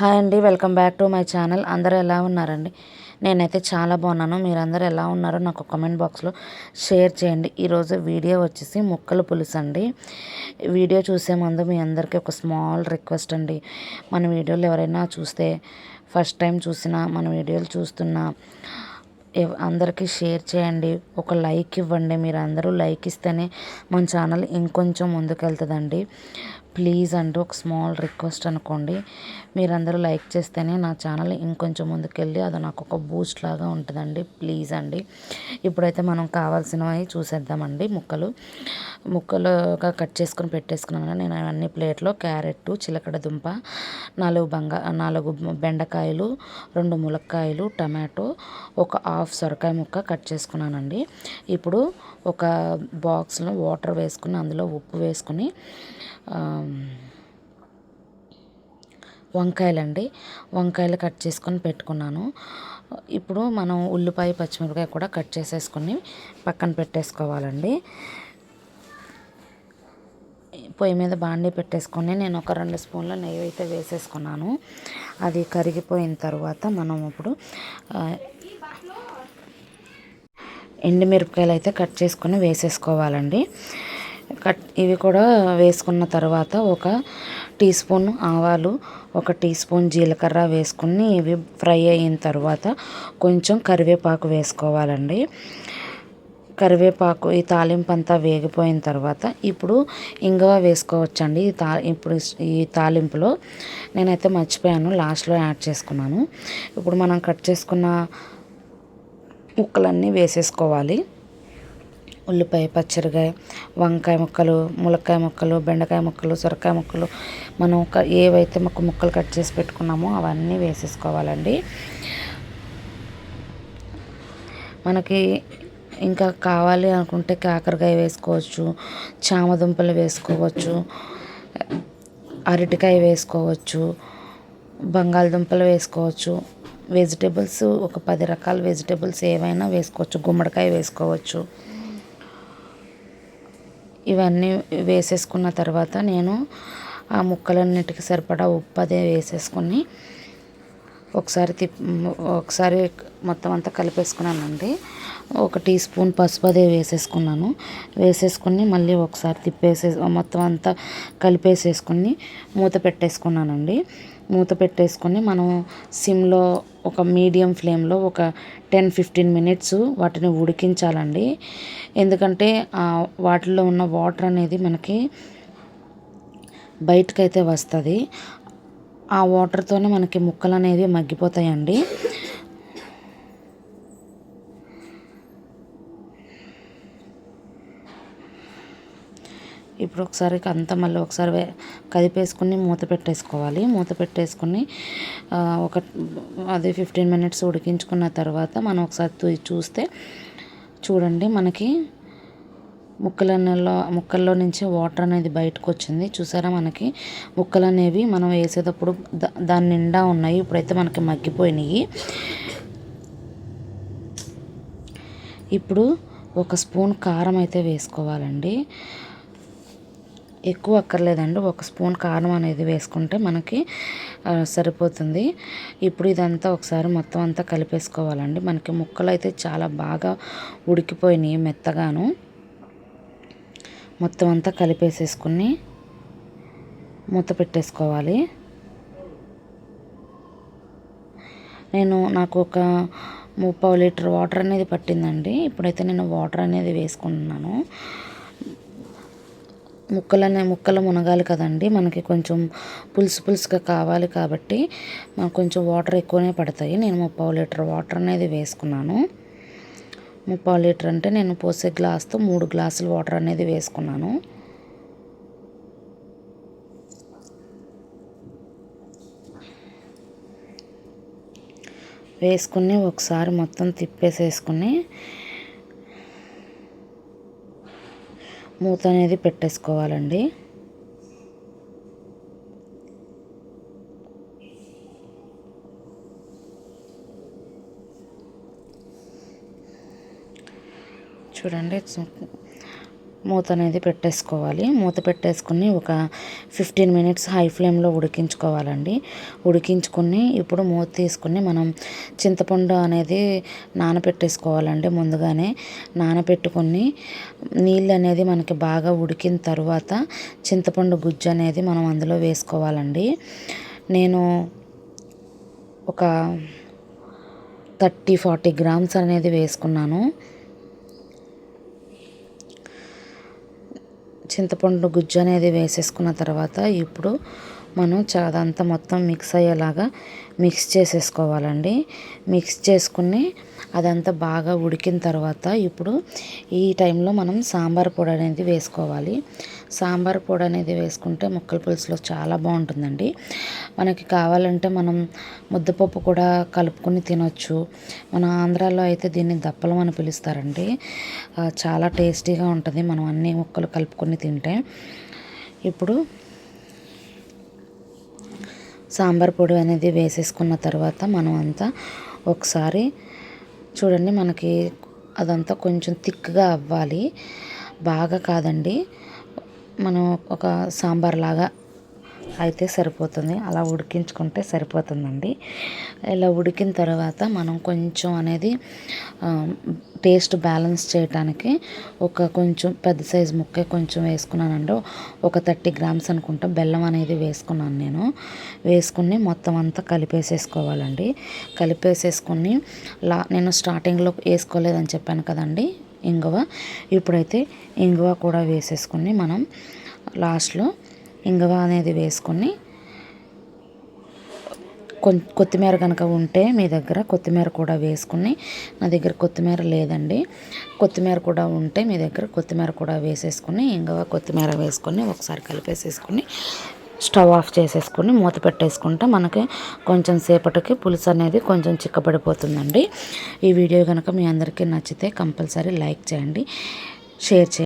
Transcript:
Hi అండి welcome back to my channel. అందరూ ఎలా ఉన్నారండి? నేనైతే చాలా బాగున్నాను. మీరందరూ ఎలా ఉన్నారో నాకు కామెంట్ బాక్స్లో షేర్ చేయండి. ఈరోజు వీడియో వచ్చేసి ముక్కలు పులుసు అండి. వీడియో చూసే ముందు మీ అందరికీ ఒక స్మాల్ రిక్వెస్ట్ అండి. మన వీడియోలు ఎవరైనా చూస్తే ఫస్ట్ టైం చూసినా మన వీడియోలు చూస్తున్నా అందరికీ షేర్ చేయండి. ఒక లైక్ ఇవ్వండి. మీరు అందరూ లైక్ ఇస్తేనే మన ఛానల్ ఇంకొంచెం ముందుకెళ్తుందండి. ప్లీజ్ అంటూ ఒక స్మాల్ రిక్వెస్ట్ అనుకోండి. మీరందరూ లైక్ చేస్తేనే నా ఛానల్ ఇంకొంచెం ముందుకెళ్ళి అది నాకు ఒక బూస్ట్ లాగా ఉంటుందండి. ప్లీజ్ అండి. ఇప్పుడైతే మనం కావాల్సినవి చూసేద్దామండి. ముక్కలు. ముక్కలుగా కట్ చేసుకుని పెట్టేసుకున్నాను నేను అన్ని ప్లేట్లో క్యారెట్ చిలకడ దుంప నాలుగు బంగా నాలుగు బెండకాయలు రెండు ములక్కాయలు టమాటో ఒక హాఫ్ సొరకాయ ముక్క కట్ చేసుకున్నానండి. ఇప్పుడు ఒక బాక్స్లో వాటర్ వేసుకుని అందులో ఉప్పు వేసుకుని వంకాయలండి. వంకాయలు కట్ చేసుకొని పెట్టుకున్నాను. ఇప్పుడు మనం ఉల్లిపాయ పచ్చిమిరపకాయ కూడా కట్ చేసేసుకొని పక్కన పెట్టేసుకోవాలండి. పొయ్యి మీద బాండీ పెట్టేసుకొని నేను ఒక రెండు స్పూన్ల నెయ్యి అయితే వేసేసుకున్నాను. అది కరిగిపోయిన తర్వాత మనం ఇప్పుడు ఎండుమిరపకాయలు అయితే కట్ చేసుకొని వేసేసుకోవాలండి. కట్ ఇవి కూడా వేసుకున్న తర్వాత ఒక టీ స్పూన్ ఆవాలు ఒక టీ స్పూన్ జీలకర్ర వేసుకుని ఇవి ఫ్రై అయిన తర్వాత కొంచెం కరివేపాకు వేసుకోవాలండి. కరివేపాకు ఈ తాలింపు అంతా వేగిపోయిన తర్వాత ఇప్పుడు ఇంగువ వేసుకోవచ్చండి. ఈ తా ఇప్పుడు ఈ తాలింపులో నేనైతే మర్చిపోయాను లాస్ట్లో యాడ్ చేసుకున్నాను. ఇప్పుడు మనం కట్ చేసుకున్న ముక్కలన్నీ వేసేసుకోవాలి. ఉల్లిపాయ పచ్చడికాయ వంకాయ ముక్కలు ములక్కాయ ముక్కలు బెండకాయ ముక్కలు సొరకాయ ముక్కలు మనం ఒక ఏవైతే మొక్క ముక్కలు కట్ చేసి పెట్టుకున్నామో అవన్నీ వేసేసుకోవాలండి. మనకి ఇంకా కావాలి అనుకుంటే కాకరకాయ వేసుకోవచ్చు చామదుంపలు వేసుకోవచ్చు అరటికాయ వేసుకోవచ్చు బంగాళదుంపలు వేసుకోవచ్చు వెజిటేబుల్స్ ఒక పది రకాల వెజిటేబుల్స్ ఏవైనా వేసుకోవచ్చు. గుమ్మడికాయ వేసుకోవచ్చు. ఇవన్నీ వేసేసుకున్న తర్వాత నేను ఆ ముక్కలన్నిటికి సరిపడా ఉప్పు అదే వేసేసుకొని ఒకసారి తిప్ ఒకసారి మొత్తం అంతా కలిపేసుకున్నానండి. ఒక టీ స్పూన్ పసుపు అదే వేసేసుకున్నాను. వేసేసుకుని మళ్ళీ ఒకసారి తిప్పేసే మొత్తం అంతా కలిపేసేసుకుని మూత పెట్టేసుకున్నానండి. మూత పెట్టేసుకొని మనం సిమ్లో ఒక మీడియం ఫ్లేమ్లో ఒక టెన్ ఫిఫ్టీన్ మినిట్స్ వాటిని ఉడికించాలండి. ఎందుకంటే వాటిల్లో ఉన్న వాటర్ అనేది మనకి బయటకైతే వస్తుంది. ఆ వాటర్తోనే మనకి ముక్కలు అనేవి మగ్గిపోతాయండి. ఇప్పుడు ఒకసారి అంతా మళ్ళీ ఒకసారి కదిపేసుకుని మూత పెట్టేసుకోవాలి. మూత పెట్టేసుకుని ఒక అదే ఫిఫ్టీన్ మినిట్స్ ఉడికించుకున్న తర్వాత మనం ఒకసారి చూస్తే చూడండి మనకి ముక్కలన్నలో ముక్కల్లో నుంచి వాటర్ అనేది బయటకు వచ్చింది చూసారా మనకి? ముక్కలు అనేవి మనం వేసేటప్పుడు దాని నిండా ఉన్నాయి. ఇప్పుడైతే మనకి మగ్గిపోయినాయి. ఇప్పుడు ఒక స్పూన్ కారం అయితే వేసుకోవాలండి. ఎక్కువ అక్కర్లేదండి. ఒక స్పూన్ కారం అనేది వేసుకుంటే మనకి సరిపోతుంది. ఇప్పుడు ఇదంతా ఒకసారి మొత్తం అంతా కలిపేసుకోవాలండి. మనకి ముక్కలు అయితే చాలా బాగా ఉడికిపోయినాయి మెత్తగాను. మొత్తం అంతా కలిపేసేసుకుని మూత పెట్టేసుకోవాలి. నేను నాకు ఒక ముప్పావు లీటర్ వాటర్ అనేది పట్టిందండి. ఇప్పుడైతే నేను వాటర్ అనేది వేసుకుంటున్నాను. ముక్కలనే ముక్కలు మునగాలి కదండి. మనకి కొంచెం పులుసు పులుసుగా కావాలి కాబట్టి మనకు కొంచెం వాటర్ ఎక్కువనే పడతాయి. నేను ముప్పావు లీటర్ వాటర్ అనేది వేసుకున్నాను. ముప్పావు లీటర్ అంటే నేను పోసే గ్లాస్తో మూడు గ్లాసులు వాటర్ అనేది వేసుకున్నాను. వేసుకుని ఒకసారి మొత్తం తిప్పేసేసుకుని మూత అనేది పెట్టేసుకోవాలండి. చూడండి మూత అనేది పెట్టేసుకోవాలి. మూత పెట్టేసుకుని ఒక ఫిఫ్టీన్ మినిట్స్ హై ఫ్లేమ్లో ఉడికించుకోవాలండి. ఉడికించుకుని ఇప్పుడు మూత తీసుకుని మనం చింతపండు అనేది నానబెట్టేసుకోవాలండి ముందుగానే. నానపెట్టుకుని నీళ్ళు అనేది మనకి బాగా ఉడికిన తర్వాత చింతపండు గుజ్జు అనేది మనం అందులో వేసుకోవాలండి. నేను ఒక థర్టీ ఫార్టీ గ్రామ్స్ అనేది వేసుకున్నాను. చింతపండు గుజ్జు అనేది వేసేసుకున్న తర్వాత ఇప్పుడు మనం అదంతా మొత్తం మిక్స్ అయ్యేలాగా మిక్స్ చేసేసుకోవాలండి. మిక్స్ చేసుకుని అదంతా బాగా ఉడికిన తర్వాత ఇప్పుడు ఈ టైంలో మనం సాంబార్ పొడి అనేది వేసుకోవాలి. సాంబార్ పొడి అనేది వేసుకుంటే ముక్కల పులుసులో చాలా బాగుంటుందండి. మనకి కావాలంటే మనం ముద్దపప్పు కూడా కలుపుకొని తినొచ్చు. మన ఆంధ్రాలో అయితే దీన్ని దప్పలం అని పిలుస్తారండి. చాలా టేస్టీగా ఉంటుంది మనం అన్ని ముక్కలు కలుపుకొని తింటే. ఇప్పుడు సాంబార్ పొడి అనేది వేసేసుకున్న తర్వాత మనం అంతా ఒకసారి చూడండి మనకి అదంతా కొంచెం థిక్గా అవ్వాలి. బాగా కాదండి. మనం ఒక సాంబార్ లాగా అయితే సరిపోతుంది. అలా ఉడికించుకుంటే సరిపోతుందండి. ఇలా ఉడికిన తర్వాత మనం కొంచెం అనేది టేస్ట్ బ్యాలెన్స్ చేయడానికి ఒక కొంచెం పెద్ద సైజు ముక్క కొంచెం వేసుకున్నానండి. ఒక థర్టీ గ్రామ్స్ అనుకుంటా బెల్లం అనేది వేసుకున్నాను నేను. వేసుకుని మొత్తం అంతా కలిపేసేసుకోవాలండి. కలిపేసేసుకుని లా నేను స్టార్టింగ్లో వేసుకోలేదని చెప్పాను కదండి. ఇంగువ. ఇప్పుడైతే ఇంగువ కూడా వేసేసుకుని మనం లాస్ట్లో ఇంగువ అనేది వేసుకొని కొత్తిమీర కనుక ఉంటే మీ దగ్గర కొత్తిమీర కూడా వేసుకుని నా దగ్గర కొత్తిమీర లేదండి. కొత్తిమీర కూడా ఉంటే మీ దగ్గర కొత్తిమీర కూడా వేసేసుకుని ఇంగువ కొత్తిమీర వేసుకొని ఒకసారి కలిపేసేసుకుని స్టవ్ ఆఫ్ చేసేసుకొని మూత పెట్టేసుకుంటే మనకి కొంచెం సేపటికి పులుసు అనేది కొంచెం చిక్కబడిపోతుందండి. ఈ వీడియో కనుక మీ అందరికీ నచ్చితే కంపల్సరీ లైక్ చేయండి షేర్ చేయండి.